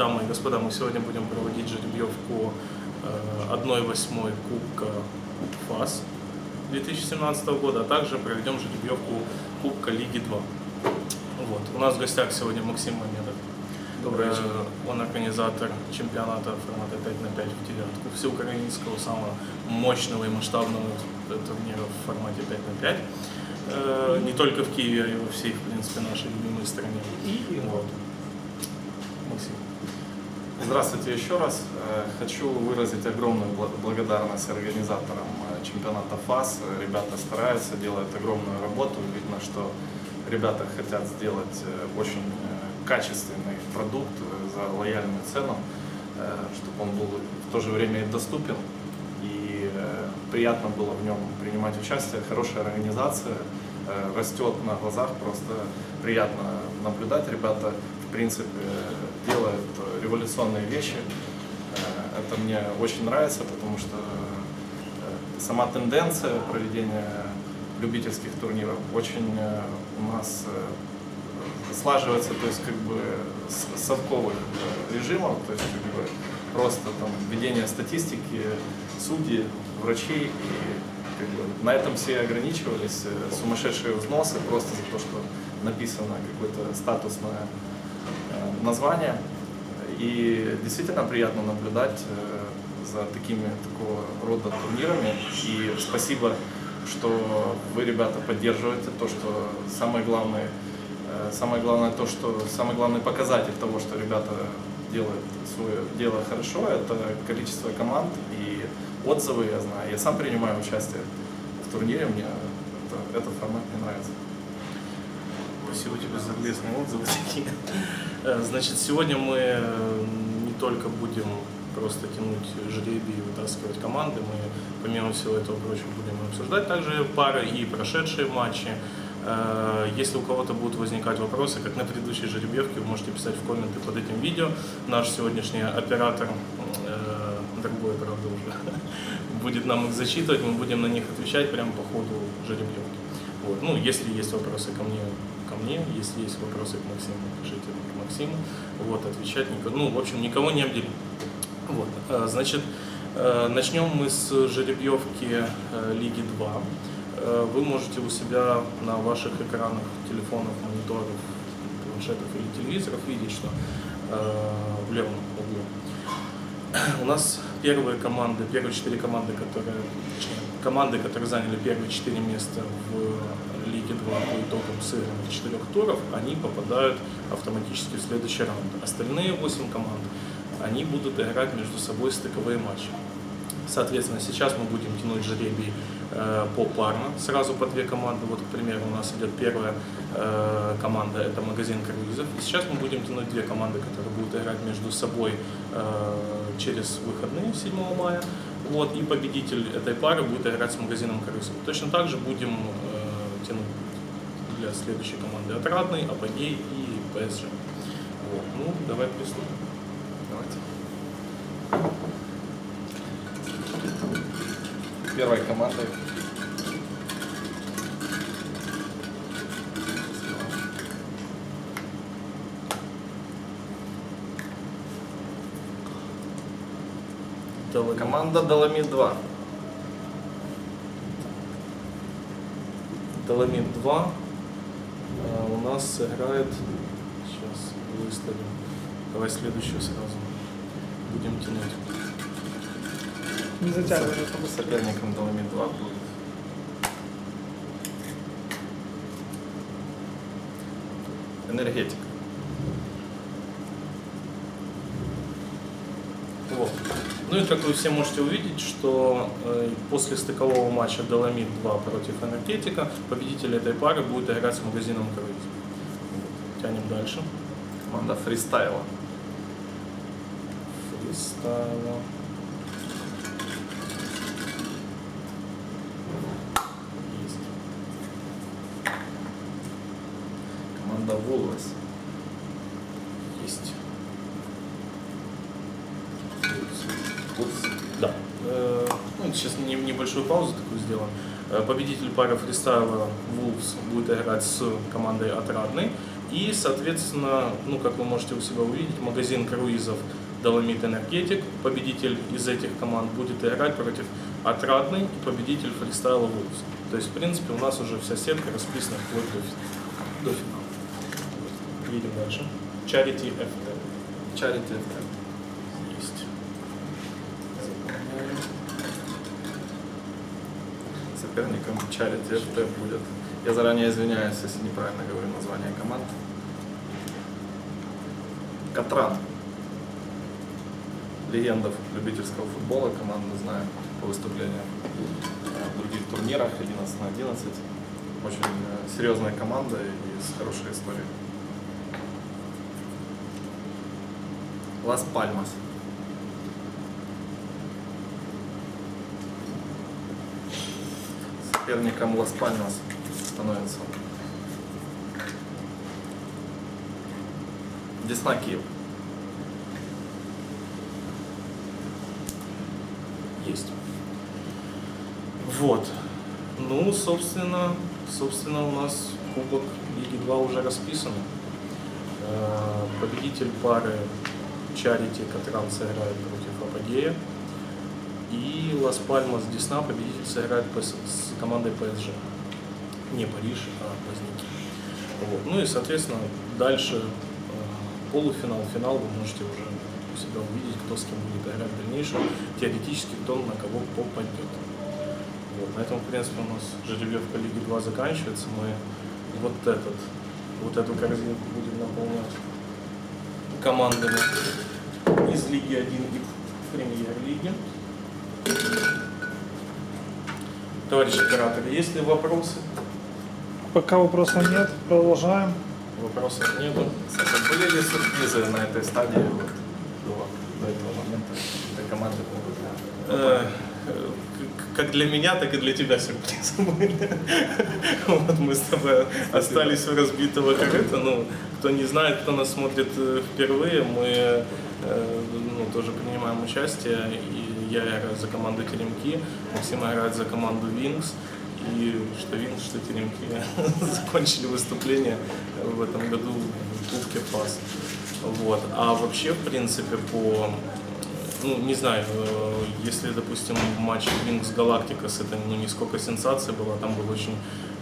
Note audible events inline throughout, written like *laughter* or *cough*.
Дамы и господа, мы сегодня будем проводить жеребьевку э, 1-8 Кубка ФАС 2017 года, а также проведем жеребьевку Кубка Лиги 2. Вот. У нас в гостях сегодня Максим Мамедов. Добрый вечер. Э, Он организатор чемпионата формата 5 на 5 в девятку, всеукраинского, самого мощного и масштабного турнира в формате 5 на 5. Э, Не только в Киеве, а и во всей, в принципе, нашей любимой стране. И Вот. Максим. Здравствуйте еще раз. Э, Хочу выразить огромную бла- благодарность организаторам э, чемпионата ФАС. Ребята стараются, делают огромную работу. Видно, что ребята хотят сделать э, очень качественный продукт за лояльную цену, чтобы он был в то же время и доступен. И приятно было в нем принимать участие. Хорошая организация, растет на глазах, просто приятно наблюдать. Ребята, в принципе, делают э, революционные вещи. Э, Это мне очень нравится, потому что э, сама тенденция проведения любительских турниров очень у нас слаживается, то есть как бы с совковых режимов, то есть как бы просто там ведение статистики, судьи, врачей и как бы на этом все ограничивались, сумасшедшие взносы просто за то, что написано какое-то статусное название. И действительно приятно наблюдать э, за такими такого рода турнирами. И спасибо, что вы, ребята, поддерживаете то, что самое главное, э, самое главное то, что самый главный показатель того, что ребята делают свое дело хорошо, это количество команд и отзывы, я знаю. Я сам принимаю участие в турнире, мне это- этот формат мне нравится. Спасибо тебе за лестные отзывы такие. Э, Значит, сегодня мы э, не только будем просто тянуть жребий и вытаскивать команды, мы помимо всего этого прочего будем обсуждать также пары и прошедшие матчи. Э, Если у кого-то будут возникать вопросы, как на предыдущей жеребьевке, вы можете писать в комменты под этим видео. Наш сегодняшний оператор, другой, правда, уже, *laughs* будет нам их зачитывать, мы будем на них отвечать прямо по ходу жеребьевки. Вот. Ну, если есть вопросы ко мне, ко мне, если есть вопросы к Максиму, пишите к Максиму. Вот, отвечать никого. Ну, в общем, никого не обделим. Вот. э, Значит, э, начнем мы с жеребьевки э, Лиги 2. Э, Вы можете у себя на ваших экранах телефонов, мониторов, планшетов или телевизоров видеть, что в левом углу у нас первые команды, первые четыре команды, которые, команды, которые заняли первые четыре места в Лиге 2 по итогам сыгранных четырех туров, они попадают автоматически в следующий раунд. Остальные восемь команд, они будут играть между собой стыковые матчи. Соответственно, сейчас мы будем тянуть жребий попарно, сразу по две команды. Вот, к примеру, у нас идет первая э, команда, это магазин круизов. И сейчас мы будем тянуть две команды, которые будут играть между собой э, через выходные 7 мая. Вот, и победитель этой пары будет играть с магазином круизов. Точно так же будем э, тянуть для следующей команды Отрадный, Апогей и ПСЖ. Вот. Ну, давай приступим. Давайте. Первой командой. Давай. Команда Доломит 2. Доломит 2 э, у нас играет, сейчас выставим, давай следующую сразу, будем тянуть. Не затягивай. Соперником Доломит 2 будет. Энергетик. Вот. Ну и как вы все можете увидеть, что э, после стыкового матча Доломит 2 против Энергетика победитель этой пары будет играть с магазином. Вот. Тянем дальше. Команда фристайла. Фристайла. Есть. Команда Вулвес. Есть. Курс. Да. Э, Ну, сейчас не- небольшую паузу такую сделаем. Э, Победитель пары фристайла Wolves будет играть с командой Отрадный. И, соответственно, ну, как вы можете у себя увидеть, магазин круизов Доломит Энергетик, победитель из этих команд будет играть против Отрадный и победитель фристайла Вулфс. То есть, в принципе, у нас уже вся сетка расписана вплоть до, до финала. Едем дальше. Charity FT. Charity FT. Есть. Соперником Charity FT будет. Я заранее извиняюсь, если неправильно говорю название команд. Катран. Легенда любительского футбола, команду знаю по выступлениям в других турнирах 11 на 11. Очень э, серьезная команда и с хорошей историей. Лас Пальмас. Соперником Лас Пальмас становится Десна Киев. Есть. Вот. Ну, собственно, собственно, у нас Кубок Лиги 2 уже расписан. Э, Победитель пары Чарити Катран сыграет против Апогея. И Лас Пальмас Десна победитель сыграет с командой ПСЖ. Не Париж, а Поздники. Вот. Ну и, соответственно, дальше э, полуфинал, финал вы можете уже у себя увидеть, кто с кем будет играть в дальнейшем, теоретически кто на кого попадет. Вот. На этом, в принципе, у нас жеребьевка Лиги 2 заканчивается. Мы вот этот, вот эту корзинку будем наполнять командами из Лиги 1 и Премьер-лиги. Товарищ оператор, есть ли вопросы? Пока вопросов нет, продолжаем. Вопросов. Саша, были ли сюрпризы на этой стадии вот, до, до этого момента? Этой команды могут Э, Как для меня, так и для тебя сюрпризы были. Вот мы с тобой остались у разбитого корыта. Ну, кто не знает, кто нас смотрит э, впервые, мы э, ну, тоже принимаем участие. И я играю за команду Теремки, Максим играет за команду Винкс. И что Винкс, что Теремки *laughs* закончили выступление в этом году в Кубке ФАС. Вот. А вообще, в принципе, по ну, не знаю, э, если, допустим, матч Винкс Галактикас, это ну, не сколько сенсация была, там был очень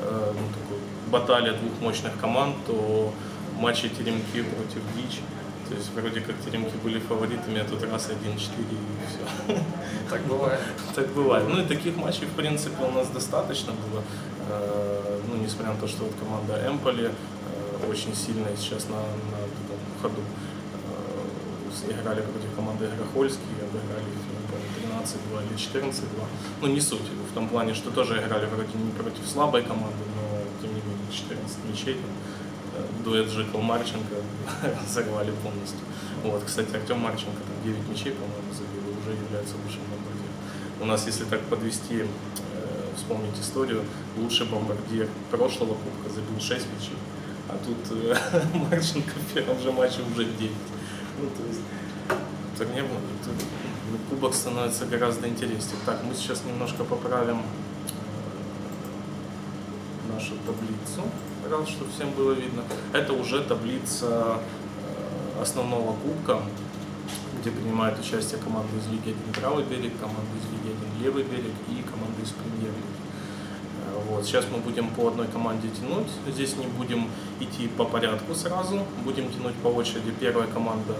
э, ну, такой баталия двух мощных команд, то матчи Теремки против Дичь, то есть вроде как Теремки были фаворитами, а тут раз 1-4 и все. *laughs* Так бывает. Так бывает. Ну и таких матчей, в принципе, у нас достаточно было. Э, Ну, несмотря на то, что вот команда Эмполи э, очень сильная сейчас на, на таком ходу. Э, Играли против команды Грохольский, обыграли их, не помню, 13-2 или 14-2. Ну, не суть. В том плане, что тоже играли вроде не против слабой команды, но тем не менее 14 мячей. Дуэт Жикл Марченко *laughs* разорвали полностью. Вот, кстати, Артем Марченко там 9 мячей, по-моему, забил уже является лучшим бомбардиром. У нас, если так подвести, э, вспомнить историю, лучший бомбардир прошлого кубка забил 6 мячей, а тут э, *laughs* Марченко в первом же матче уже 9. Ну, то есть, было. Тут, ну, кубок становится гораздо интереснее. Так, мы сейчас немножко поправим нашу таблицу, раз, чтобы всем было видно. Это уже таблица э, основного кубка, где принимают участие команды из Лиги 1 правый берег, команды из Лиги 1 левый берег и команды из премьер-лиги. Э, Вот. Сейчас мы будем по одной команде тянуть. Здесь не будем идти по порядку сразу. Будем тянуть по очереди. Первая команда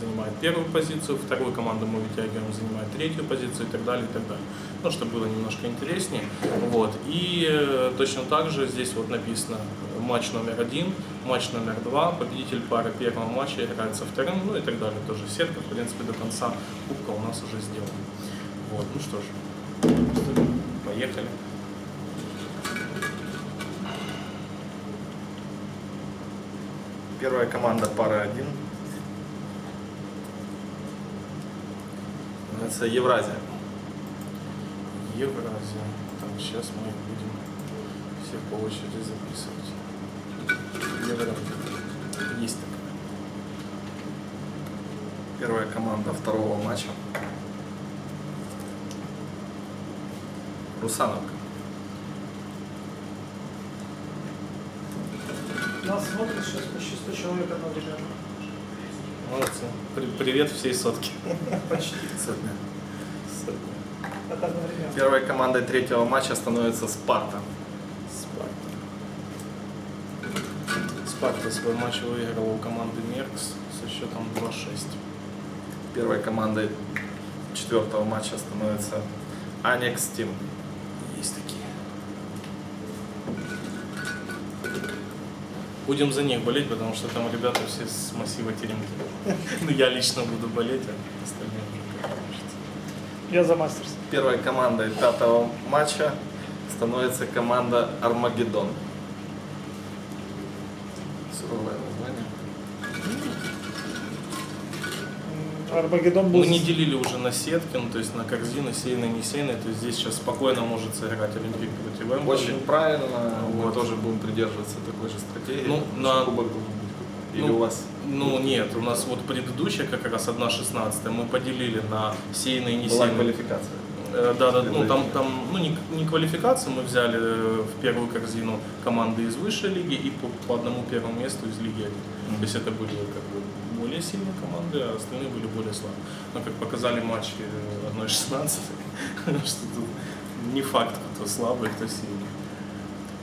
занимает первую позицию, вторую команду мы вытягиваем, занимает третью позицию и так далее, и так далее. Ну, чтобы было немножко интереснее. Вот. И э, точно так же здесь вот написано матч номер один, матч номер два, победитель пары первого матча играет со вторым, ну и так далее. Тоже сетка, в принципе, до конца кубка у нас уже сделана. Вот. Ну что ж, поехали. Первая команда пара 1. Это Евразия. Евразия. Так, сейчас мы их будем все по очереди записывать. Евразия. Есть такая. Первая команда второго матча. Русановка. Нас смотрит сейчас почти 100 человек одновременно. Молодцы. При- привет всей сотке. *laughs* Почти. Сотня. Сотня. Первой командой третьего матча становится Спарта. Спарта. Спарта свой матч выиграла у команды Меркс со счетом 2-6. Первой командой четвертого матча становится Анекс Тим. Есть такие. Будем за них болеть, потому что там ребята все с массива Теремки. Ну, я лично буду болеть, а остальные. Я за мастерс. Первой командой пятого матча становится команда Армагеддон. Армагеддон был... Мы не делили уже на сетки, ну, то есть на корзины, сейные, не сейные. То есть здесь сейчас спокойно может сыграть Олимпик против Эмболи. Очень правильно, мы Вот. тоже будем придерживаться такой же стратегии. Ну, на- кубок должен быть. Или Ну, у вас Ну нет, у нас вот предыдущая как раз 1.16 мы поделили на сейные и не была сейные. квалификация? Э, Да, да, ну там, там ну, не, не квалификацию, мы взяли э, в первую корзину команды из высшей лиги и по, по одному первому месту из лиги 1. Мгм. То есть это были как бы более сильные команды, а остальные были более слабые. Но как показали матчи э, 1.16, *laughs* что тут не факт, кто слабый, кто сильный.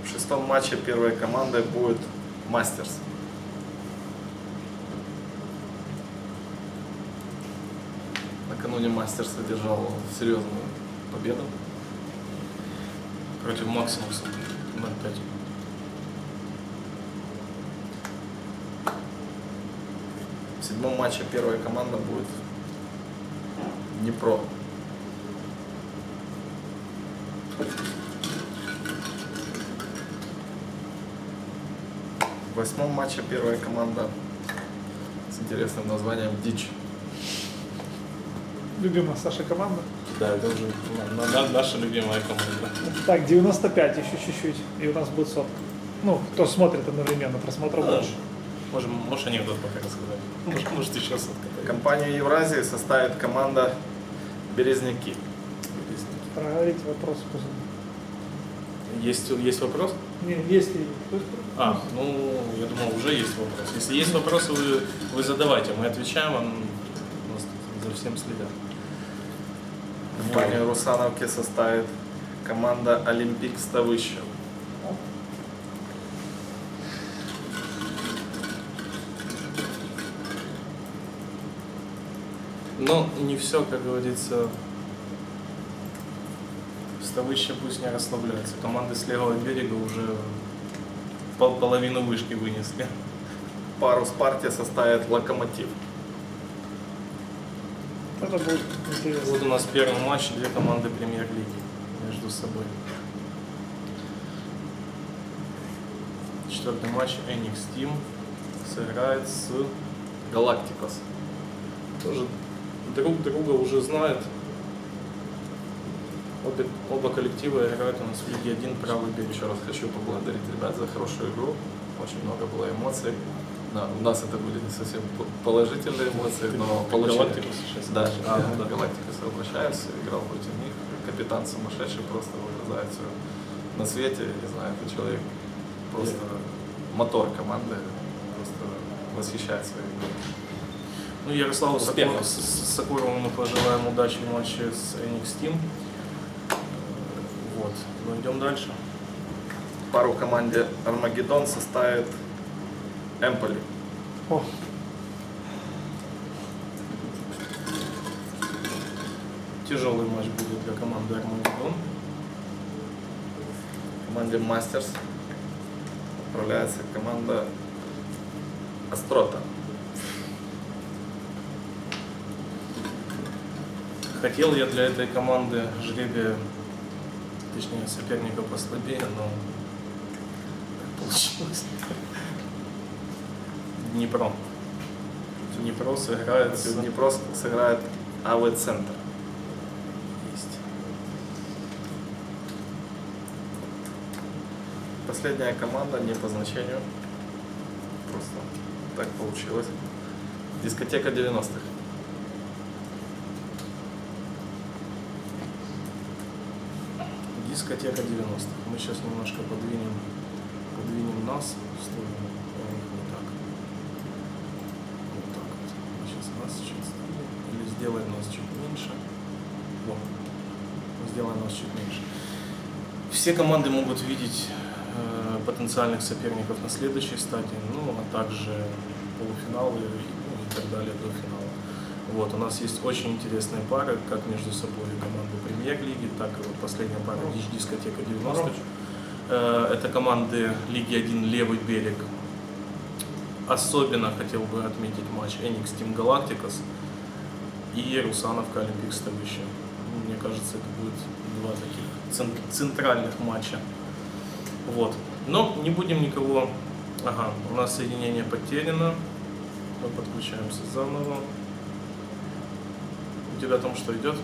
В шестом матче первой командой будет Мастерс. Накануне Мастерс одержал серьезную победу. Против Максимуса 0.5. В седьмом матче первая команда будет Днепро. В восьмом матче первая команда с интересным названием Дичь. Любимая Саша команда. Да, это уже на- на- наша любимая команда. Так, 95 еще чуть-чуть, и у нас будет сотка. Ну, кто смотрит одновременно, просмотров Да. больше. Можем, можешь анекдот пока рассказать? Может, может еще соткать. Компанию Евразии составит команда Березняки. Проговорите вопрос. Есть, есть вопрос? Не, есть ли? А, ну, я думал, уже есть вопрос. Если есть вопросы, вы, вы задавайте, мы отвечаем, вам у нас за всем следят. Компанию Русановки составит команда Олимпик Ставыщев. Но не все, как говорится, ставыще пусть не расслабляется. Команды с левого берега уже пол- половину вышки вынесли. Пару Спарте составит Локомотив. Это будет интересно. Вот у нас первый матч, две команды премьер-лиги между собой. Четвертый матч Enix Team сыграет с Галактикос. тоже друг друга уже знают. Обе, оба коллектива играют у нас в Лиге 1 правый берег. Еще раз хочу поблагодарить ребят за хорошую игру. Очень много было эмоций. Да, у нас это были не совсем по- положительные эмоции, но Ты получили. Галактикус сейчас Да? А, я ну да. Галактикус обращаюсь, играл против них. Капитан сумасшедший, просто вырезает все на свете. Не знаю, это человек просто мотор команды. Просто восхищает своей игрой. Ну, Ярославу Успехов. Сакурову, с- с Сакурову мы пожелаем удачи в матче с Enix Team. Вот. Ну, идем дальше. Пару команде Армагеддон составит Эмполи. О, Тяжелый матч будет для команды Армагеддон. Команде Мастерс отправляется команда Астрота. Хотел я для этой команды жребия, точнее, соперника послабее, но так получилось. Днепро. Днепро сыграет. Днепро сыграет АВ Центр. Есть. Последняя команда не по значению. Просто так получилось. Дискотека 90-х. дискотека 90-х. Мы сейчас немножко подвинем, подвинем нас в сторону. Вот так. Вот так вот. Мы сейчас нас сейчас. Или сделаем нас чуть меньше. Вот. Сделаем нас чуть меньше. Все команды могут видеть э, потенциальных соперников на следующей стадии, ну а также полуфиналы ну, и так далее до финала. Вот, у нас есть очень интересные пары, как между собой команды премьер-лиги, так и вот последняя пара дискотека 90 Э, Это команды Лиги 1 Левый берег. Особенно хотел бы отметить матч Enix Team Galacticos и Русановка Олимпик Ставище. Мне кажется, это будет два таких цен- центральных матча. Вот. Но не будем никого... Ага, у нас соединение потеряно. Мы подключаемся заново. У тебя там что идет?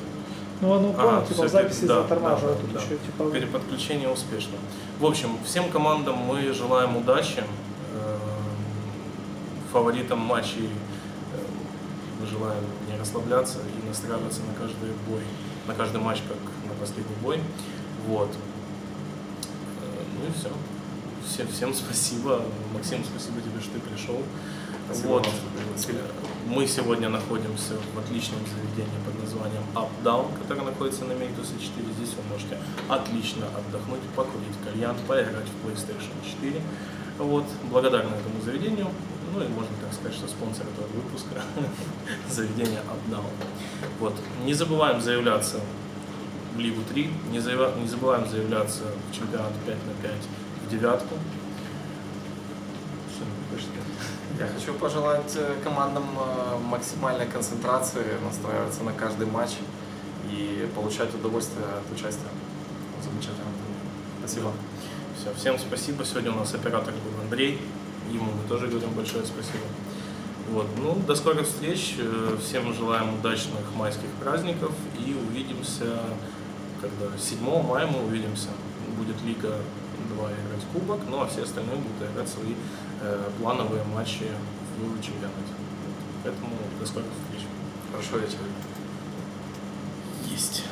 Ну, оно, понял, типа всё, записи да, затормаживают да, тут да. еще, типа... Переподключение успешно. В общем, всем командам мы желаем удачи. Э, Фаворитам матчей э, мы желаем не расслабляться и настраиваться на каждый бой, на каждый матч, как на последний бой. Вот. Э, Ну и все. Всем, всем спасибо. Максим, спасибо тебе, что ты пришел. Спасибо вот. вам, что. Мы сегодня находимся в отличном заведении под названием Up Down, которое находится на Мейтусе 4. Здесь вы можете отлично отдохнуть, покурить кальян, поиграть в PlayStation 4. Вот, благодарны этому заведению. Ну и можно так сказать, что спонсор этого выпуска *laughs* заведение Up Down. Вот. Не забываем заявляться в Лигу 3, не, не забываем заявляться в чемпионат 5 на 5 в девятку. Я хочу пожелать э, командам э, максимальной концентрации, настраиваться на каждый матч и получать удовольствие от участия в замечательном турнире. Спасибо. Все, всем спасибо. Сегодня у нас оператор был Андрей. Ему мы тоже говорим большое спасибо. Вот. Ну, до скорых встреч. Э, Всем желаем удачных майских праздников и увидимся, когда 7 мая мы увидимся. Будет Лига 2 играть кубок, ну а все остальные будут играть свои плановые матчи в чемпионате. Вот. Поэтому до скорых встреч. Хорошего вечера. Есть.